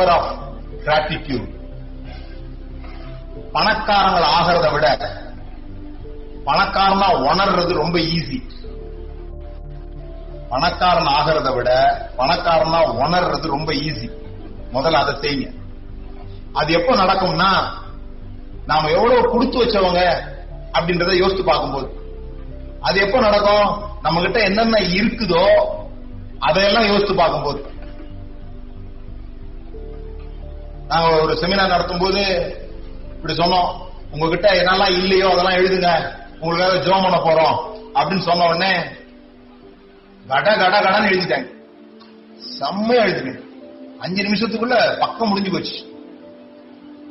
Power of gratitude பணக்காரங்கள் ஆகிறத விட பணக்காரனா உணர்றது ரொம்ப ஈஸி பணக்காரன் ஆகிறத விட பணக்காரனா உணர்றது ரொம்ப ஈஸி முதல்ல அதை செய்யுங்க. அது எப்போ நடக்கும்னா நாம எவ்வளவு கொடுத்து வச்சவங்க அப்படின்றத யோசித்து பார்க்கும்போது. அது எப்போ நடக்கும்? நம்ம கிட்ட என்னென்ன இருக்குதோ அதையெல்லாம் யோசித்து பார்க்கும்போது. நாங்க ஒரு செமினார் நடத்தும் போது இப்படி சொன்னோம். உங்ககிட்ட என்னெல்லாம் இல்லையோ அதெல்லாம் எழுதுங்க. உங்களுக்காக ஜோம் பண்ண போறோம் அப்படின்னு சொன்ன உடனே கட கட கடன்னு எழுதிட்டாங்க செம்மையா எழுதுங்க அஞ்சு நிமிஷத்துக்குள்ள பக்கம் முடிஞ்சு போச்சு.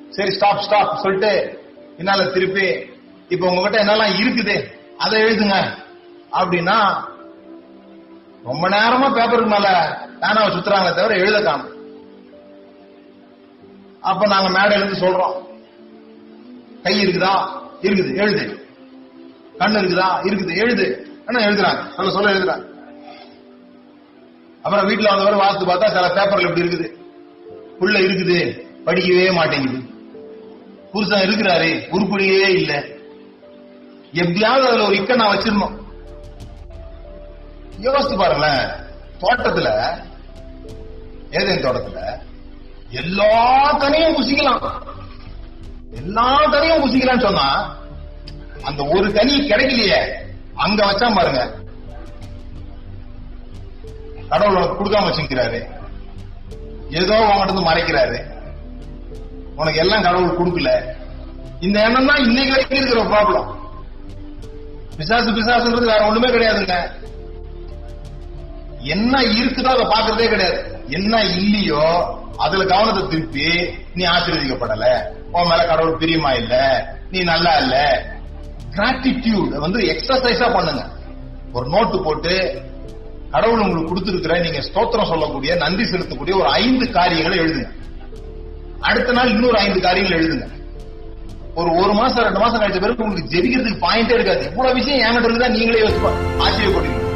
சரி ஸ்டாப் ஸ்டாப் சொல்லிட்டு என்னால திருப்பி இப்ப உங்ககிட்ட என்னெல்லாம் இருக்குது அதை எழுதுங்க. அப்படின்னா ரொம்ப நேரமா பேப்பருக்கு மேல பேனாவை சுத்துறாங்களே தவிர எழுத காணும். அப்ப நாங்க மேடையில இருந்து சொல்றோம். கை இருக்குதா? இருக்குது. எழுது. கண்ணு இருக்குதா? இருக்குது. எழுது. என்ன எழுதுறாங்க? சொல்ல சொல்ல எழுதுறாங்க. அப்புறம் வீட்டுல வந்தவரை வாசித்து பார்த்தா சில பேப்பர்ல இப்படி இருக்குது. புள்ள இருக்குது. படிக்கவே மாட்டேங்குது. புருஷன் இருக்கிறாரு. உருப்படியே இல்ல. எப்படியாவது அதுல ஒரு இக்க நான் வச்சிருந்தோம். யோசிச்சு பாருங்களேன். தோட்டத்துல ஏதேன் தோட்டத்துல எல்லா கனியும் புசிக்கலாம். எல்லா கனியும் புசிக்கலாம்னு சொன்னா அந்த ஒரு கனி கிடைக்கலையே அங்க வச்சா பாருங்க. கடவுள் குடுக்காம கொடுக்காம வச்சுக்கிறாரு ஏதோ உங்ககிட்ட மறைக்கிறாரு. உனக்கு எல்லாம் கடவுள் கொடுக்கல. இந்த எண்ணம் தான் இன்னைக்கு வரைக்கும் இருக்கிற ப்ராப்ளம் பிசாசு பிசாசுன்றது வேற ஒண்ணுமே கிடையாதுங்க. என்ன இருக்குதோ அதை பாக்குறதே கிடையாது. என்ன இல்லையோ அதுல கவனத்தை திருப்பி நீ ஆசீர்வதிக்கப்படல. உன் மேல கடவுள் பிரியமா இல்ல. நீ நல்லா இல்ல. கிராட்டிடியூட் வந்து எக்ஸசைஸா பண்ணுங்க. ஒரு நோட்டு போட்டு கடவுள் உங்களுக்கு கொடுத்திருக்கிற நீங்க ஸ்தோத்திரம் சொல்லக்கூடிய நன்றி செலுத்தக்கூடிய ஒரு ஐந்து காரியங்களை எழுதுங்க. அடுத்த நாள் இன்னொரு ஐந்து காரியங்கள் எழுதுங்க. ஒரு ஒரு மாசம் ரெண்டு மாசம் கழிச்ச பிறகு உங்களுக்கு ஜெபிக்கிறதுக்கு பாயிண்டே இருக்காது. இவ்வளவு விஷயம் என்கிட்ட இருக்குதா நீங்களே யோசிப்பா ஆச்சரியப்படுவீங்க.